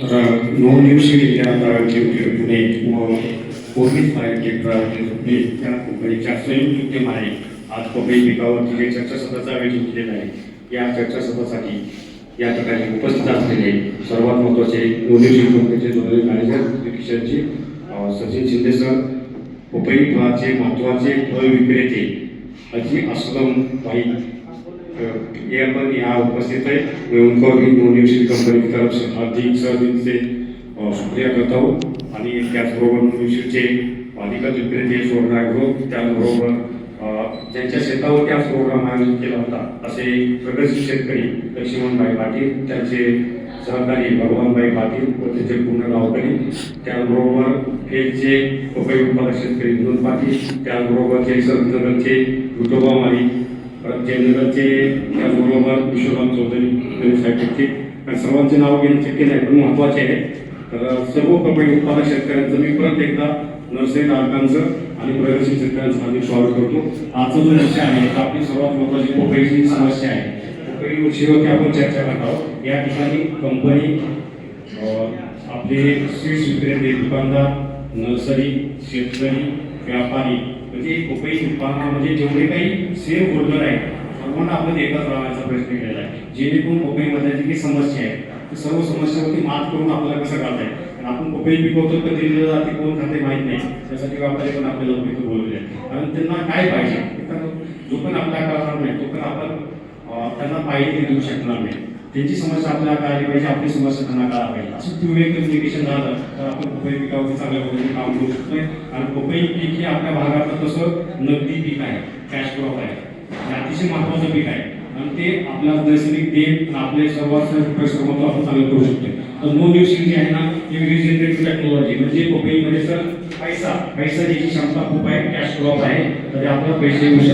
तर नवनिर्मिती या पुणे व कोविड बायोटेक पुणे या कंपनीच्या संयुक्त आज पपई पिकावर जे चर्चासत्राचं आयोजन केलेलं आहे. या चर्चासत्रासाठी या ठिकाणी उपस्थित असलेले सर्वात महत्त्वाचे नवनिर्मिती कंपनीचे दोन्ही मॅनेजर किशनजी सचिन शिंदे सर पपई फळाचे महत्त्वाचे फळ विक्रेते अजी असलम भाई ये यहाँ उपस्थित है मैं उनको भी यूनिवर्सिटी कंपनी की तरफ से हार्दिक सहदिल से शुक्रिया करता. हूँ आणि त्याचबरोबर युनिव्हर्सिटीचे अधिकारी विक्रेते सोडणार ग्रुप त्याचबरोबर त्यांच्या ज्यांच्या शेतावरती प्रोग्राम आयोजित केला होता. असे प्रगतशील शेतकरी लक्ष्मणभाई पाटील त्यांचे सहकारी भगवानबाई पाटील व त्याचे पूर्ण गावकरी त्याचबरोबर फेजचे पपई उत्पादक शेतकरी विनोद पाटील त्याचबरोबर जयसरनगरचे विठोबा माळी परत जयनगरचे त्याचबरोबर विश्वराम चौधरी गणेश साहेबांचे आणि सर्वांचे नाव घेणं शक्य नाही पण महत्त्वाचे आहे. तर सर्व पपई उत्पादक शेतकऱ्यांचं मी परत एकदा नर्सरी धारकांचं आणि प्रगतशील शेतकऱ्यांचं हार्दिक स्वागत करतो. आजचा जो विषय आहे तो आपली सर्वात महत्त्वाची पोकळीची समस्या आहे. पपई विषयावरती आपण चर्चा करत आहोत. या ठिकाणी कंपनी आपले स्वीट विक्रेते दुकानदार नर्सरी शेतकरी व्यापारी म्हणजे पपई म्हणजे जेवढे काही सेम होल्डर आहेत सर्वांना आपण एकत्र राहण्याचा प्रयत्न केलेला आहे. जेणेकरून पपईमध्ये जी काही समस्या आहे त्या सर्व समस्यावरती मात करून आपल्याला कसं करता येईल? आपण पपई पिकवतो कधी दिलं जाते कोण खाते माहीत नाही. त्यासाठी व्यापारी पण आपल्याला उपयुक्त बोललेले कारण त्यांना काय पाहिजे? जो पण आपल्या करणार नाही तो पण आपण त्यांना पाहिजे देऊ शकणार नाही. त्यांची समस्या आपल्याला कळाली पाहिजे आपली समस्या त्यांना कळायला पाहिजे असं टू वे कम्युनिकेशन झालं तर आपण पपई पिकावरती चांगल्या पद्धतीने काम करू शकतोय. आणि पपई पीक हे आपल्या भागात तसं नगदी पीक आहे कॅश क्रॉप आहे. हे अतिशय महत्वाचं पीक आहे. आणि ते आपल्या नैसर्गिक देण आणि आपले सर्वात परिश्रमातून आपण चांगलं करू शकतो तर नो न्यूज जे आहे ना ही रिजनरेटिव्ह टेक्नॉलॉजी म्हणजे पपईमध्ये म्हणजे सर पैसा पैसा ज्याची क्षमता खूप आहे कॅश क्रॉप आहे तर आपल्याला पैसे येऊ शकतात.